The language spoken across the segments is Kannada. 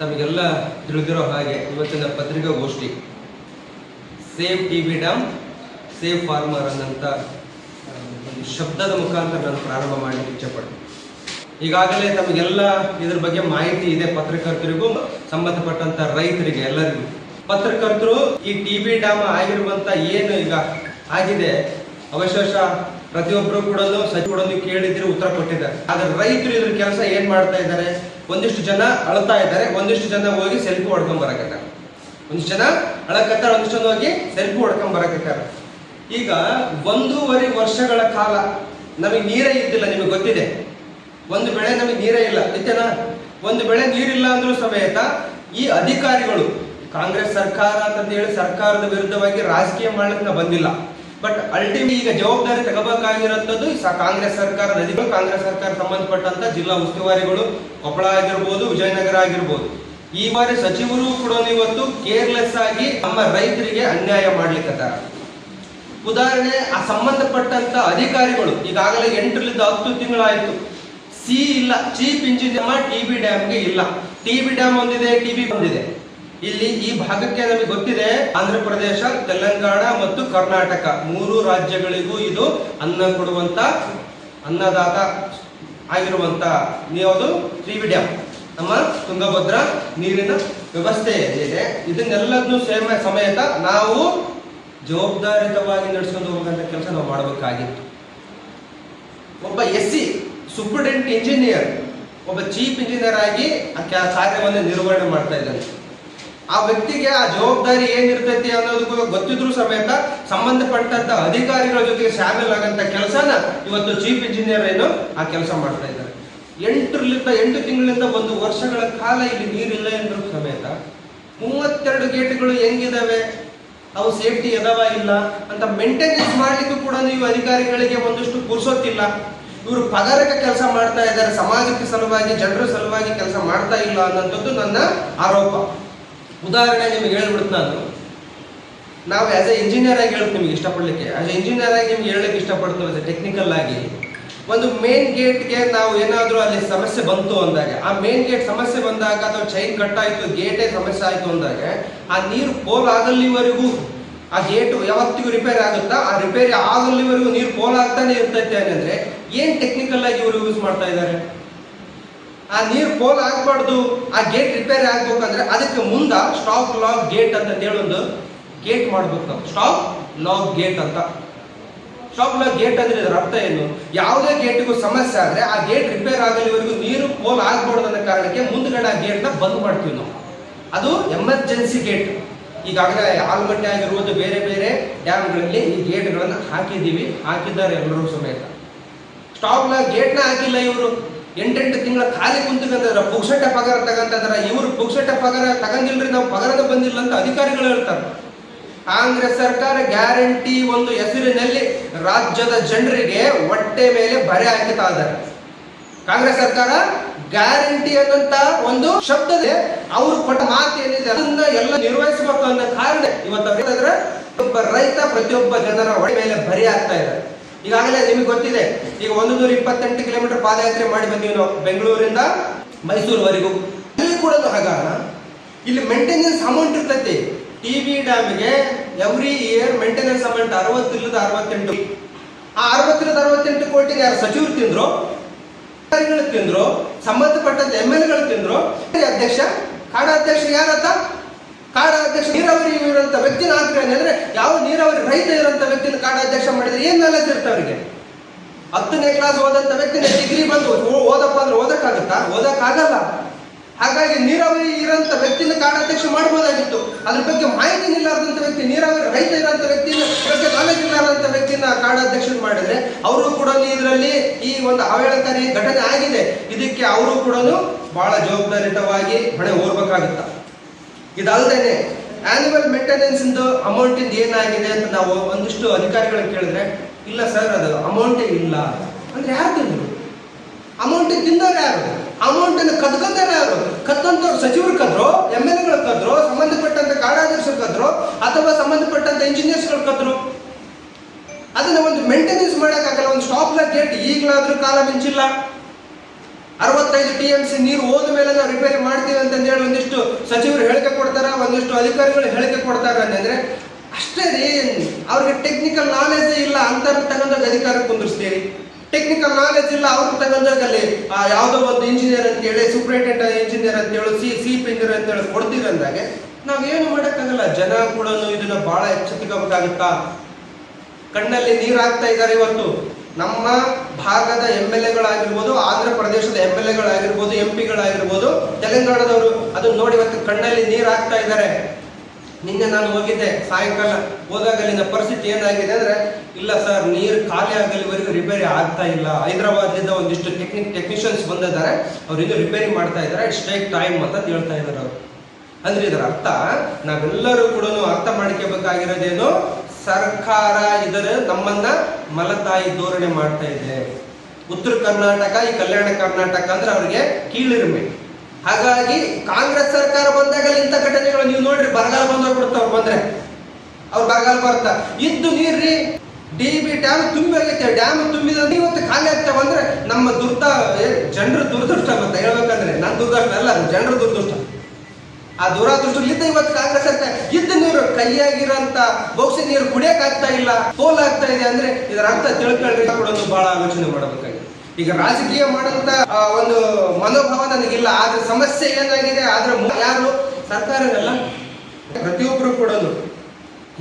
ತಮಗೆಲ್ಲ ತಿಳಿದಿರೋ ಹಾಗೆ ಇವತ್ತಿನ ಪತ್ರಿಕಾಗೋಷ್ಠಿ. Save T V dam save farmer ಅನ್ನಂತ ಒಂದು ಶಬ್ದದ ಮುಖಾಂತರ ನಾನು ಪ್ರಾರಂಭ ಮಾಡಲಿಕ್ಕೆ ಇಚ್ಛೆಪಡ್ತೀನಿ. ಈಗಾಗಲೇ ತಮಗೆಲ್ಲ ಇದ್ರ ಬಗ್ಗೆ ಮಾಹಿತಿ ಇದೆ ಪತ್ರಕರ್ತರಿಗೂ, ಸಂಬಂಧಪಟ್ಟಂತ ರೈತರಿಗೆ ಎಲ್ಲರಿಗೂ. ಪತ್ರಕರ್ತರು ಈ ಟಿ ವಿ ಡ್ಯಾಮ್ ಆಗಿರುವಂತ ಏನು ಈಗ ಆಗಿದೆ? ಅವಶೇಷ ಪ್ರತಿಯೊಬ್ಬರು ಕೂಡ ಸಚಿವ ಕೇಳಿದ್ರೆ ಉತ್ತರ ಕೊಟ್ಟಿದ್ದಾರೆ. ಆದ್ರೆ ರೈತರು ಇದ್ರ ಕೆಲಸ ಏನ್ ಮಾಡ್ತಾ ಇದ್ದಾರೆ? ಒಂದಿಷ್ಟು ಜನ ಅಳ್ತಾ ಇದ್ದಾರೆ, ಒಂದಿಷ್ಟು ಜನ ಹೋಗಿ ಸೆಲ್ಫಿ ಹೊಡ್ಕೊಂಡ್ ಬರಕತ್ತಾರೆ. ಒಂದಿಷ್ಟು ಜನ ಅಳಕತ್ತಾರೆ, ಒಂದಿಷ್ಟು ಜನ ಹೋಗಿ ಸೆಲ್ಫಿ ಹೊಡ್ಕೊಂಡ್ ಬರಕತ್ತಾರ. ಈಗ ಒಂದೂವರೆ ವರ್ಷಗಳ ಕಾಲ ನಮಗೆ ನೀರೇ ಇದ್ದಿಲ್ಲ, ನಿಮಗೆ ಗೊತ್ತಿದೆ? ಒಂದು ಬೆಳೆ ನಮಗೆ ನೀರೇ ಇಲ್ಲ ಇತ್ತೇನ ಒಂದು ಬೆಳೆ ನೀರಿಲ್ಲ ಅಂದ್ರೂ ಸಮೇತ ಈ ಅಧಿಕಾರಿಗಳು, ಕಾಂಗ್ರೆಸ್ ಸರ್ಕಾರ ಅಂತ ಹೇಳಿ ಸರ್ಕಾರದ ವಿರುದ್ಧವಾಗಿ ರಾಜಕೀಯ ಮಾಡ್ಲಿಕ್ಕೆ ಬಂದಿಲ್ಲ. ಬಟ್ ಅಲ್ಟಿಮೇಟ್ ಈಗ ಜವಾಬ್ದಾರಿ ತಗೋಬೇಕಾಗಿರೋಂಥದ್ದು ಕಾಂಗ್ರೆಸ್ ಸರ್ಕಾರ, ನದಿಗಳು ಕಾಂಗ್ರೆಸ್ ಸರ್ಕಾರ ಸಂಬಂಧಪಟ್ಟಂತ ಜಿಲ್ಲಾ ಉಸ್ತುವಾರಿಗಳು ಕೊಪ್ಪಳ ಆಗಿರ್ಬೋದು, ವಿಜಯನಗರ ಆಗಿರ್ಬೋದು. ಈ ಬಾರಿ ಸಚಿವರು ಕೂಡ ಇವತ್ತು ಕೇರ್ಲೆಸ್ ಆಗಿ ನಮ್ಮ ರೈತರಿಗೆ ಅನ್ಯಾಯ ಮಾಡ್ಲಿಕ್ಕತ್ತಾರ ಉದಾಹರಣೆ, ಆ ಸಂಬಂಧಪಟ್ಟಂತ ಅಧಿಕಾರಿಗಳು, ಈಗಾಗಲೇ ಎಂಟರಿಂದ ಹತ್ತು ತಿಂಗಳಾಯ್ತು. ಸಿ ಇಲ್ಲ ಚೀಫ್ ಇಂಜಿನಿಯರ್ ಟಿ ಬಿ ಡ್ಯಾಮ್ಗೆ ಇಲ್ಲ. ಟಿ ಬಿ ಡ್ಯಾಮ್ ಒಂದಿದೆ, ಟಿ ಬಿ ಒಂದಿದೆ ಇಲ್ಲಿ ಈ ಭಾಗಕ್ಕೆ ನಮಗೆ ಗೊತ್ತಿದೆ ಆಂಧ್ರ ಪ್ರದೇಶ ತೆಲಂಗಾಣ ಮತ್ತು ಕರ್ನಾಟಕ. ಮೂರು ರಾಜ್ಯಗಳಿಗೂ ಇದು ಅನ್ನ ಕೊಡುವಂತ, ಅನ್ನದಾತ ಆಗಿರುವಂತ ಯಾವುದು? ತ್ರಿವಿಡ್ಯಂ. ನಮ್ಮ ತುಂಗಭದ್ರಾ ನೀರಿನ ವ್ಯವಸ್ಥೆ ಏನಿದೆ ಇದನ್ನೆಲ್ಲದನ್ನು ಸೇಮ ಸಮೇತ ನಾವು ಜವಾಬ್ದಾರಿತವಾಗಿ ನಡೆಸ್ಕೊಂಡು ಹೋಗುವಂತ ಕೆಲಸ ನಾವು ಮಾಡಬೇಕಾಗಿತ್ತು. ಒಬ್ಬ ಎಸ್ ಸಿ ಸೂಪರ್ಡೆಂಟ್ ಇಂಜಿನಿಯರ್, ಒಬ್ಬ ಚೀಫ್ ಇಂಜಿನಿಯರ್ ಆಗಿ ಆ ಕಾರ್ಯವನ್ನು ನಿರ್ವಹಣೆ ಮಾಡ್ತಾ ಇದ್ದಾನೆ. ಆ ವ್ಯಕ್ತಿಗೆ ಆ ಜವಾಬ್ದಾರಿ ಏನಿರ್ತೈತಿ ಅನ್ನೋದಕ್ಕೂ ಗೊತ್ತಿದ್ರು ಸಮೇತ ಸಂಬಂಧಪಟ್ಟಂತ ಅಧಿಕಾರಿಗಳ ಜೊತೆಗೆ ಶಾಮೀಲ್ ಆಗಂತ ಕೆಲಸನ ಇವತ್ತು ಚೀಫ್ ಇಂಜಿನಿಯರ್ ಏನು ಆ ಕೆಲಸ ಮಾಡ್ತಾ ಇದ್ದಾರೆ. ಎಂಟರಿಂದ ಎಂಟು ತಿಂಗಳಿಂದ ಒಂದು ವರ್ಷಗಳ ಕಾಲ ಇಲ್ಲಿ ನೀರಿಲ್ಲ ಎಂದ್ರು ಸಮೇತ ಮೂವತ್ತೆರಡು ಗೇಟ್ಗಳು ಹೆಂಗಿದಾವೆ? ಅವು ಸೇಫ್ಟಿ ಎದವ ಇಲ್ಲ? ಅಂತ ಮೇಂಟೆನೆನ್ಸ್ ಮಾಡ್ಲಿಕ್ಕೂ ಕೂಡ ನೀವು ಅಧಿಕಾರಿಗಳಿಗೆ ಒಂದಷ್ಟು ಕೂರ್ಸೋತಿಲ್ಲ ಇವರು ಪಗಾರಕ್ಕೆ ಕೆಲಸ ಮಾಡ್ತಾ ಇದ್ದಾರೆ. ಸಮಾಜಕ್ಕೆ ಸಲುವಾಗಿ, ಜನರ ಸಲುವಾಗಿ ಕೆಲಸ ಮಾಡ್ತಾ ಇಲ್ಲ ಅನ್ನೋಂಥದ್ದು ನನ್ನ ಆರೋಪ. ಉದಾಹರಣೆ ನಿಮಗೆ ಹೇಳ್ಬಿಡ್ತು ನಾನು ನಾವು ಆಸ್ ಎ ಇಂಜಿನಿಯರ್ ಆಗಿ ಹೇಳ್ತೀವಿ ನಿಮಗೆ ಇಷ್ಟಪಡಲಿಕ್ಕೆ ಆಸ್ ಎ ಇಂಜಿನಿಯರ್ ಆಗಿ ನಿಮ್ಗೆ ಹೇಳಕ್ಕೆ ಇಷ್ಟಪಡ್ತೀವಿ ಟೆಕ್ನಿಕಲ್ ಆಗಿ. ಒಂದು ಮೇನ್ ಗೇಟ್ಗೆ ನಾವು ಏನಾದರೂ ಅಲ್ಲಿ ಸಮಸ್ಯೆ ಬಂತು ಅಂದಾಗ, ಆ ಮೇನ್ ಗೇಟ್ ಸಮಸ್ಯೆ ಬಂದಾಗ ಅಥವಾ ಚೈನ್ ಕಟ್ ಆಯಿತು ಗೇಟೇ ಸಮಸ್ಯೆ ಆಯಿತು ಅಂದಾಗ, ಆ ನೀರು ಪೋಲ್ ಆಗಲ್ಲಿವರೆಗೂ ಆ ಗೇಟ್ ಯಾವತ್ತಿಗೂ ರಿಪೇರ್ ಆಗುತ್ತಾ? ಆ ರಿಪೇರಿ ಆಗಲ್ಲಿವರೆಗೂ ನೀರು ಪೋಲ್ ಆಗ್ತಾನೆ ಇರ್ತೈತೆ ಅಂದರೆ ಏನು ಟೆಕ್ನಿಕಲ್ ಆಗಿ ಇವರು ಯೂಸ್ ಮಾಡ್ತಾ ಇದ್ದಾರೆ? ಆ ನೀರು ಪೋಲ್ ಆಗಬಾರ್ದು, ಆ ಗೇಟ್ ರಿಪೇರಿ ಆಗ್ಬೇಕಂದ್ರೆ ಅದಕ್ಕೆ ಮುಂದ ಸ್ಟಾಪ್ ಲಾಕ್ ಗೇಟ್ ಅಂತ ಹೇಳೊಂದು ಗೇಟ್ ಮಾಡ್ಬೇಕು ನಾವು. ಸ್ಟಾಪ್ ಲಾಕ್ ಗೇಟ್ ಅಂತ. ಸ್ಟಾಪ್ ಲಾಕ್ ಗೇಟ್ ಅಂದ್ರೆ ಇದರ ಅರ್ಥ ಏನು? ಯಾವುದೇ ಗೇಟಿಗೂ ಸಮಸ್ಯೆ ಆದ್ರೆ ಆ ಗೇಟ್ ರಿಪೇರ್ ಆಗಲಿವರೆಗೂ ನೀರು ಪೋಲ್ ಆಗ್ಬಾರ್ದು ಅನ್ನೋ ಕಾರಣಕ್ಕೆ ಮುಂದ್ಗಡೆ ಆ ನ ಬಂದ್ ಮಾಡ್ತೀವಿ ನಾವು. ಅದು ಎಮರ್ಜೆನ್ಸಿ ಗೇಟ್ ಈಗಾಗಲೇ ಆಲ್ಮಟ್ಟೆ ಆಗಿರುವುದು ಬೇರೆ ಬೇರೆ ಡ್ಯಾಮ್ಗಳಲ್ಲಿ ಈ ಗೇಟ್ಗಳನ್ನು ಹಾಕಿದ್ದೀವಿ. ಹಾಕಿದ್ದಾರೆ ಎಲ್ಲರೂ ಸಮೇತ. ಸ್ಟಾಪ್ ಲಾಕ್ ಗೇಟ್ನ ಹಾಕಿಲ್ಲ ಇವರು. ಎಂಟೆಂಟು ತಿಂಗಳ ಖಾಲಿ ಕುಂತ್ಕೊಂಡ್ರ ಪುಕ್ಷಟ ಪಗಾರ ತಗಂತಂದ್ರ ಇವರು ಪುಕ್ಷಟ ಪಗಾರ ತಗಂಗಿಲ್ರಿ, ನಾವು ಪಗಾರದ ಬಂದಿಲ್ಲ ಅಂತ ಅಧಿಕಾರಿಗಳು ಹೇಳ್ತಾರೆ. ಕಾಂಗ್ರೆಸ್ ಸರ್ಕಾರ ಗ್ಯಾರಂಟಿ ಒಂದು ಹೆಸರಿನಲ್ಲಿ ರಾಜ್ಯದ ಜನರಿಗೆ ಹೊಟ್ಟೆ ಮೇಲೆ ಬರೆ ಹಾಕಿತಾ ಇದ್ದಾರೆ ಕಾಂಗ್ರೆಸ್ ಸರ್ಕಾರ ಗ್ಯಾರಂಟಿ ಅನ್ನಂತ ಒಂದು ಶಬ್ದದೆ ಅವರು ಕೊಟ್ಟ ಮಾತು ಏನಿದೆ ಅದನ್ನ ಎಲ್ಲ ನಿರ್ವಹಿಸಬೇಕು ಅನ್ನೋ ಕಾರಣ ಇವತ್ತು ಒಬ್ಬ ರೈತ ಪ್ರತಿಯೊಬ್ಬ ಜನರ ಹೊಟ್ಟೆ ಮೇಲೆ ಬರಿ ಆಗ್ತಾ ಇದ್ದಾರೆ ಈಗಾಗಲೇ ನಿಮಗೆ ಗೊತ್ತಿದೆ, ಈಗ ಒಂದು ನೂರ ಇಪ್ಪತ್ತೆಂಟು ಕಿಲೋಮೀಟರ್ ಪಾದಯಾತ್ರೆ ಮಾಡಿ ಬಂದೀವಿ ನಾವು ಬೆಂಗಳೂರಿಂದ ಮೈಸೂರುವರೆಗೂ. ಇಲ್ಲಿ ಕೂಡ ಹಾಗಾಗ ಇಲ್ಲಿ ಮೇಂಟೆನೆನ್ಸ್ ಅಮೌಂಟ್ ಇರ್ತೈತಿ. ಟಿ ವಿ ಡ್ಯಾಮ್ಗೆ ಎವ್ರಿ ಇಯರ್ ಮೇಂಟೆನೆನ್ಸ್ ಅಮೌಂಟ್ ಅರವತ್ತಿಲ್ಲದ ಅರವತ್ತೆಂಟು. ಆ ಅರವತ್ತಿಲ್ಲದ ಅರವತ್ತೆಂಟು ಕೋಟಿ ಯಾರು ಸಚಿವರು ತಿಂದ್ರು? ತಿಂದ್ರು. ಸಂಬಂಧಪಟ್ಟಂತ ಎಂ ಎಲ್ಗಳು ತಿಂದ್ರು. ಅಧ್ಯಕ್ಷ ಕಾಡ ಅಧ್ಯಕ್ಷ ಯಾರತ್ತ? ಕಾಡ ಅಧ್ಯಕ್ಷ ನೀರಾವರಿ ಇರುವಂತ ವ್ಯಕ್ತಿನ ಹಾಕ್ರಿ ಅಂದ್ರೆ, ಯಾವ ನೀರಾವರಿ ರೈತ ಇರುವಂತ ವ್ಯಕ್ತಿನ ಕಾಡಾಧ್ಯಕ್ಷ ಮಾಡಿದ್ರೆ ಏನ್ ನಾಲೆಜ್ ಇರುತ್ತೆ ಅವರಿಗೆ? ಹತ್ತನೇ ಕ್ಲಾಸ್ ಓದಂತ ವ್ಯಕ್ತಿನ ಡಿಗ್ರಿ ಬಂದು ಓದಪ್ಪ ಅಂದ್ರೆ ಓದಕ್ಕಾಗತ್ತಾ? ಓದಕ್ಕಾಗಲ್ಲ. ಹಾಗಾಗಿ ನೀರಾವರಿ ಇರೋಂಥ ವ್ಯಕ್ತಿನ ಕಾಡಾಧ್ಯಕ್ಷ ಮಾಡಬಹುದಾಗಿತ್ತು ಅದ್ರ ಬಗ್ಗೆ ಮಾಹಿತಿ ಇಲ್ಲಾರ್ದಂಥ ವ್ಯಕ್ತಿ, ನೀರಾವರಿ ರೈತ ಇರೋಂಥ ವ್ಯಕ್ತಿನ ಬಗ್ಗೆ ನಾಲೆಜ್ ಇಲ್ಲಾರ್ದಂಥ ವ್ಯಕ್ತಿನ ಕಾಡಾಧ್ಯಕ್ಷ ಮಾಡಿದ್ರೆ, ಅವರು ಕೂಡ ಇದರಲ್ಲಿ ಈ ಒಂದು ಅವೇಳಕಾರಿ ಘಟನೆ ಆಗಿದೆ. ಇದಕ್ಕೆ ಅವರು ಕೂಡ ಬಹಳ ಜವಾಬ್ದಾರಿತವಾಗಿ ಹೊಣೆ ಹೋಗ್ಬೇಕಾಗುತ್ತ ಇದಲ್ದೇನೆ ಆನ್ಯುವಲ್ ಮೇಂಟೆನೆನ್ಸ್ ಅಮೌಂಟ್ ಇಂದ ಏನಾಗಿದೆ ಅಂತ ನಾವು ಒಂದಿಷ್ಟು ಅಧಿಕಾರಿಗಳು ಕೇಳಿದ್ರೆ, ಇಲ್ಲ ಸರ್, ಅದು ಅಮೌಂಟೇ ಇಲ್ಲ. ಅಂದ್ರೆ ಯಾರು ತಿಂದ್ರು? ಅಮೌಂಟ್ ತಿಂದವ್ರು ಯಾರು? ಅಮೌಂಟ್ ಅನ್ನು ಕದ್ಕೊಂತಾರೆ ಯಾರು? ಕದ್ದಂತವ್ರು ಸಚಿವರು ಕದ್ರು ಎಂ ಎಲ್ ಎಗಳು ಕದ್ರು, ಸಂಬಂಧಪಟ್ಟಂತ ಕಾರ್ಯಾಧ್ಯಕ್ಷರು ಕದ್ರು, ಅಥವಾ ಸಂಬಂಧಪಟ್ಟಂತ ಇಂಜಿನಿಯರ್ಸ್ಗಳು ಕದ್ರು? ಅದನ್ನ ಒಂದು ಮೇಂಟೆನೆನ್ಸ್ ಮಾಡೋಕ್ಕಾಗಲ್ಲ, ಒಂದು ಸ್ಟಾಪ್ ಗೇಟ್ ಈಗಲಾದ್ರೂ ಕಾಲ ಮಿಂಚಿಲ್ಲ. ಅರವತ್ತೈದು ಟಿ ಎಂ ಸಿ ನೀರು ಹೋದ ಮೇಲೆ ನಾವು ರಿಪೇರಿ ಮಾಡ್ತೀವಿ ಅಂತಂದು ಹೇಳಿ ಒಂದಿಷ್ಟು ಅಧಿಕಾರಿಗಳು ಹೇಳಿಕೆ ಕೊಡ್ತಾರೆ ಅಂತಂದ್ರೆ ಅಷ್ಟೇ ರೀ, ಅವ್ರಿಗೆ ಟೆಕ್ನಿಕಲ್ ನಾಲೆಜ್ ಇಲ್ಲ ಅಂತ ತಗೊಂಡೋಗಿ ಅಧಿಕಾರ ಕುಂದಿರ್ಸ್ತೀರಿ. ಟೆಕ್ನಿಕಲ್ ನಾಲೆಜ್ ಇಲ್ಲ ಅವ್ರಿಗೆ ತಗೊಂಡಾಗ ಅಲ್ಲಿ ಯಾವುದೋ ಒಂದು ಇಂಜಿನಿಯರ್ ಅಂತ ಹೇಳಿ ಇಂಜಿನಿಯರ್ ಅಂತ ಹೇಳಿ ಸಿ ಸಿ ಇಂಜಿನಿಯರ್ ಅಂತ ಹೇಳಿ ಕೊಡ್ತೀರಂದಾಗೆ ನಾವೇನು ಮಾಡೋಕ್ಕಾಗಲ್ಲ. ಜನ ಕೂಡ ಇದನ್ನ ಬಹಳ ಎಚ್ಚೆತ್ತುಕೋಬೇಕಾಗುತ್ತಾ ಕಣ್ಣಲ್ಲಿ ನೀರು ಹಾಕ್ತಾ ಇದ್ದಾರೆ ಇವತ್ತು. ನಮ್ಮ ಭಾಗದ ಎಂ ಎಲ್ ಎಗಳಾಗಿರ್ಬೋದು ಆಂಧ್ರ ಪ್ರದೇಶದ ಎಂ ಎಲ್ ಎಗಳಾಗಿರ್ಬೋದು ಎಂ ಪಿಗಳಾಗಿರ್ಬೋದು ತೆಲಂಗಾಣದವರು ಅದನ್ನ ನೋಡಿ ಇವತ್ತು ಕಣ್ಣಲ್ಲಿ ನೀರು ಹಾಕ್ತಾ ಇದ್ದಾರೆ. ನಿನ್ನೆ ನಾನು ಹೋಗಿದ್ದೆ, ಸಾಯಂಕಾಲ ಹೋದಾಗ ಅಲ್ಲಿನ ಪರಿಸ್ಥಿತಿ ಏನಾಗಿದೆ ಅಂದ್ರೆ, ಇಲ್ಲ ಸರ್, ನೀರು ಖಾಲಿ ಆಗಲಿವರೆಗೂ ರಿಪೇರಿ ಆಗ್ತಾ ಇಲ್ಲ. ಹೈದರಾಬಾದ್ನಿಂದ ಒಂದಿಷ್ಟು ಟೆಕ್ನಿಕ್ ಟೆಕ್ನಿಷಿಯನ್ಸ್ ಬಂದಿದ್ದಾರೆ. ಅವ್ರು ಇನ್ನೂ ರಿಪೇರಿ ಮಾಡ್ತಾ ಇದ್ದಾರೆ. ಟೇಕ್ ಟೈಮ್ ಅಂತ ಹೇಳ್ತಾ ಇದ್ದಾರೆ ಅವರು. ಅಂದ್ರೆ ಇದರ ಅರ್ಥ, ನಾವೆಲ್ಲರೂ ಕೂಡ ಅರ್ಥ ಮಾಡ್ಕೋಬೇಕಾಗಿರೋದೇನು ಸರ್ಕಾರ ಇದರ ನಮ್ಮನ್ನ ಮಲತಾಯಿ ಧೋರಣೆ ಮಾಡ್ತಾ ಇದೆ. ಉತ್ತರ ಕರ್ನಾಟಕ, ಈ ಕಲ್ಯಾಣ ಕರ್ನಾಟಕ ಅಂದ್ರೆ ಅವ್ರಿಗೆ ಕೀಳಿರಿಮೆ. ಹಾಗಾಗಿ ಕಾಂಗ್ರೆಸ್ ಸರ್ಕಾರ ಬಂದಾಗ ಇಂಥ ಘಟನೆಗಳು ನೀವು ನೋಡ್ರಿ, ಬರಗಾಲ ಬಂದೋಗ್ಬಿಡುತ್ತೆ ಅವ್ರು ಬಂದ್ರೆ. ಅವ್ರು ಬರಗಾಲ ಬರ್ತಾ. ಇದ್ದು ನೀರ್ರಿ, ಡಿ ಬಿ ಡ್ಯಾಮ್ ತುಂಬಿ ಡ್ಯಾಮ್ ತುಂಬಿದ ಇವತ್ತು ಖಾಲಿ ಆಗ್ತಾವ ಅಂದ್ರೆ ನಮ್ಮ ದುರ್ದ ಜನರ ದುರದೃಷ್ಟ ಅಂತ ಹೇಳ್ಬೇಕಂದ್ರೆ ನನ್ನ ದುರ್ದೃಷ್ಟ ಅಲ್ಲ ಜನರ ದುರದೃಷ್ಟ. ಆ ದುರಾದೃಷ್ಟಲಿದ್ದ ಇವತ್ತು ಕಾಂಗ್ರೆಸ್ ಸರ್ಕಾರ ಇದ್ದ ನೀರು ಕೈಯಾಗಿರೋಂತ ಬೋಕ್ಸಿ ನೀರು ಕುಡಿಯಕ್ ಆಗ್ತಾ ಇಲ್ಲ ಪೋಲ್ ಆಗ್ತಾ ಇದೆ ಅಂದ್ರೆ ಇದರ ಅರ್ಥ ತಿಳ್ಕೊಳ್ರಿ. ಕೂಡ ಬಹಳ ಆಲೋಚನೆ ಮಾಡಬೇಕಾಗಿದೆ. ಈಗ ರಾಜಕೀಯ ಮಾಡಂತ ಒಂದು ಮನೋಭಾವ ನನಗಿಲ್ಲ. ಆದ್ರೆ ಸಮಸ್ಯೆ ಏನಾಗಿದೆ? ಆದ್ರೆ ಯಾರು? ಸರ್ಕಾರನಲ್ಲ. ಪ್ರತಿಯೊಬ್ಬರು ಕೂಡ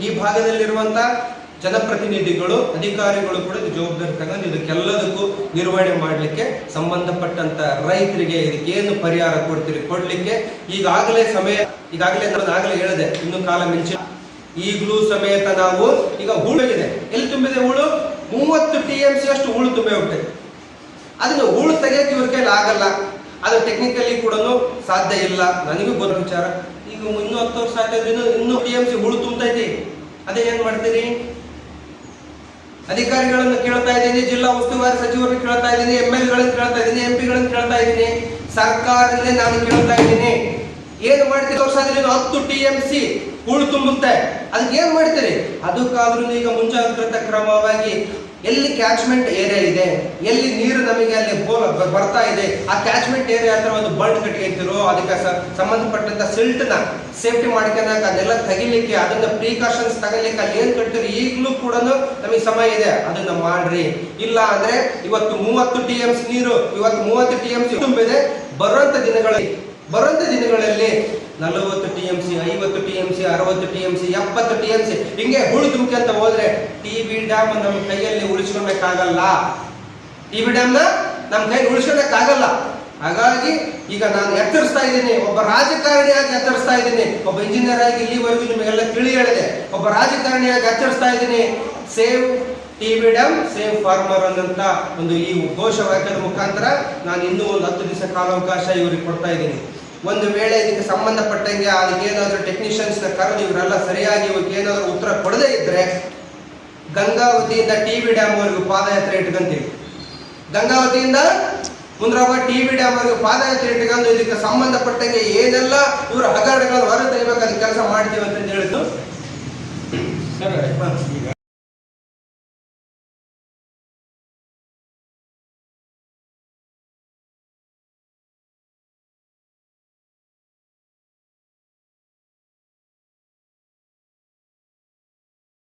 ಈ ಭಾಗದಲ್ಲಿರುವಂತ ಜನಪ್ರತಿನಿಧಿಗಳು, ಅಧಿಕಾರಿಗಳು ಕೂಡ ಜವಾಬ್ದಾರಿ ತಗೊಂಡು ಇದಕ್ಕೆಲ್ಲದಕ್ಕೂ ನಿರ್ವಹಣೆ ಮಾಡಲಿಕ್ಕೆ ಸಂಬಂಧಪಟ್ಟಂತ ರೈತರಿಗೆ ಏನು ಪರಿಹಾರ ಕೊಡ್ತೀರಿ, ಕೊಡ್ಲಿಕ್ಕೆ ಈಗಾಗಲೇ ಸಮಯ, ಈಗಾಗಲೇ ನಾನು ಆಗಲೇ ಹೇಳಿದೆ, ಇನ್ನು ಕಾಲ ಮಿಂಚಿ ಈಗಲೂ ಸಮೇತ ನಾವು ಈಗ ಹೂಳು ಇದೆ ಎಲ್ಲಿ ತುಂಬಿದೆ ಹೂಳು ಮೂವತ್ತು ಟಿ ಎಂ ಸಿ ಅಷ್ಟು ಹೂಳು ತುಂಬಿ ಹೋಗ್ತದೆ ಅದನ್ನ ಹೂಳು ತೆಗೆಯಕ್ಕೆ ಇವ್ರ ಕೈಲಿ ಆಗಲ್ಲ. ಅದು ಟೆಕ್ನಿಕಲಿ ಕೂಡ ಸಾಧ್ಯ ಇಲ್ಲ. ನನಗೂ ಗೊತ್ತ ವಿಚಾರ. ಈಗ ಇನ್ನೂ ಹತ್ತು ವರ್ಷ ಆಗ್ತದೆ ಇನ್ನು ಇನ್ನೂ ಟಿ ಎಂ ಸಿ ಹೂಳು ತುಂಬತೈತಿ ಅದೇ ಏನ್ ಮಾಡ್ತೀರಿ? ಅಧಿಕಾರಿಗಳನ್ನು ಕೇಳ್ತಾ ಇದ್ದೀನಿ, ಜಿಲ್ಲಾ ಉಸ್ತುವಾರಿ ಸಚಿವರನ್ನು ಕೇಳ್ತಾ ಇದ್ದೀನಿ, ಎಂ ಎಲ್ಗಳನ್ನು ಕೇಳ್ತಾ ಇದ್ದೀನಿ, ಎಂ ಪಿಗಳನ್ನ ಕೇಳ್ತಾ ಇದ್ದೀನಿ. ಸರ್ಕಾರದಲ್ಲೇ ನಾನು ಕೇಳ್ತಾ ಇದ್ದೀನಿ. ಏನು ಮಾಡ್ತೀರಿ? ವರ್ಷ ಹತ್ತು ಟಿ ಎಂ ಸಿ ಹೂಳು ತುಂಬುತ್ತೆ. ಅದಕ್ಕೆ ಏನ್ ಮಾಡ್ತೀರಿ? ಅದಕ್ಕಾದ್ರೂ ಈಗ ಮುಂಜಾಗ್ರತಾ ಕ್ರಮವಾಗಿ ಎಲ್ಲಿ ಕ್ಯಾಚ್ಮೆಂಟ್ ಏರಿಯಾ ಇದೆ, ಎಲ್ಲಿ ನೀರು ನಮಗೆ ಅಲ್ಲಿ ಬರ್ತಾ ಇದೆ, ಆ ಕ್ಯಾಚ್ಮೆಂಟ್ ಏರಿಯಾ ಹತ್ರ ಒಂದು ಬಂಡ್ ಕಟ್ಕೊಂತಿರೋ ಅದಕ್ಕೆ ಸಂಬಂಧಪಟ್ಟಂತ ಸಿಲ್ಟ್ನ ಸೇಫ್ಟಿ ಮಾಡ್ಕೊಂಡಾಗ ಅದೆಲ್ಲ ತೆಗಿಲಿಕ್ಕೆ, ಅದನ್ನ ಪ್ರಿಕಾಷನ್ಸ್ ತಗಲಿಕ್ಕೆ ಅಲ್ಲಿ ಏನ್ ಕಟ್ತೀರಿ ಈಗಲೂ ಕೂಡ ನಮಗೆ ಸಮಯ ಇದೆ. ಅದನ್ನ ಮಾಡ್ರಿ. ಇಲ್ಲ ಅಂದ್ರೆ ಇವತ್ತು ಮೂವತ್ತು ಟಿ ಎಮ್ಸ್ ನೀರು, ಇವತ್ತು ಮೂವತ್ತು ಟಿ ಎಮ್ಸ್ ತುಂಬಿದೆ ಬರುವಂತ ದಿನಗಳಲ್ಲಿ ಬರುವಂತ ದಿನಗಳಲ್ಲಿ ನಲವತ್ತು ಟಿ ಎಂ ಸಿ ಐವತ್ತು ಟಿ ಎಂ ಸಿ ಅರವತ್ತು ಟಿ ಎಂ ಸಿ ಎಪ್ಪತ್ತು ಟಿ ಎಂ ಸಿ ಹಿಂಗೆ ಹುಳು ಅಂತ ಹೋದ್ರೆ ಟಿ ಬಿ ಡ್ಯಾಮ್ ನಮ್ಮ ಕೈಯಲ್ಲಿ ಉಳಿಸ್ಕೊಳ್ಬೇಕಾಗಲ್ಲ. ಟಿ ಬಿ ನ ನಮ್ಮ ಕೈಯಲ್ಲಿ ಉಳಿಸ್ಕೊಳ್ಬೇಕಾಗಲ್ಲ. ಹಾಗಾಗಿ ಈಗ ನಾನು ಎತ್ತರಿಸ್ತಾ ಇದ್ದೀನಿ. ಒಬ್ಬ ರಾಜಕಾರಣಿಯಾಗಿ ಎತ್ತರಿಸ್ತಾ ಇದ್ದೀನಿ. ಒಬ್ಬ ಇಂಜಿನಿಯರ್ ಆಗಿ ಇಲ್ಲಿವರೆಗೂ ನಿಮಗೆಲ್ಲ ತಿಳಿ ಹೇಳಿದೆ. ಒಬ್ಬ ರಾಜಕಾರಣಿಯಾಗಿ ಎಚ್ಚರಿಸ್ತಾ ಇದ್ದೀನಿ. Save T B dam, save farmer ಅನ್ನಂತ ಒಂದು ಈ ಘೋಷ ವಾಕ್ಯದ ಮುಖಾಂತರ ನಾನು ಇನ್ನೂ ಒಂದು ಹತ್ತು ದಿವಸ ಕಾಲಾವಕಾಶ ಇವರಿಗೆ ಕೊಡ್ತಾ ಇದ್ದೀನಿ. ಒಂದು ವೇಳೆ ಇದಕ್ಕೆ ಸಂಬಂಧಪಟ್ಟಂಗೆ ಅದಕ್ಕೆ ಏನಾದರೂ ಟೆಕ್ನಿಷಿಯನ್ಸ್ನ ಕರೆದು ಇವರೆಲ್ಲ ಸರಿಯಾಗಿ ಇವಕ್ಕೆ ಏನಾದರೂ ಉತ್ತರ ಕೊಡದೇ ಇದ್ರೆ ಗಂಗಾವತಿಯಿಂದ ಟಿ ವಿ ಡ್ಯಾಮ್ ವರೆಗೂ ಪಾದಯಾತ್ರೆ ಇಟ್ಕೊಂತೀವಿ. ಗಂಗಾವತಿಯಿಂದ ಮುಂದ್ರಾವ ಟಿ ವಿ ಡ್ಯಾಮ್ ವರೆಗೂ ಪಾದಯಾತ್ರೆ ಇಟ್ಕೊಂಡು ಇದಕ್ಕೆ ಸಂಬಂಧಪಟ್ಟಂಗೆ ಏನೆಲ್ಲ ಇವರು ಹಗರಣಗಳನ್ನು ಹೊರ ತೆಗಿಬೇಕಾದ ಕೆಲಸ ಮಾಡ್ತೀವಿ ಅಂತ ಹೇಳಿದ್ದು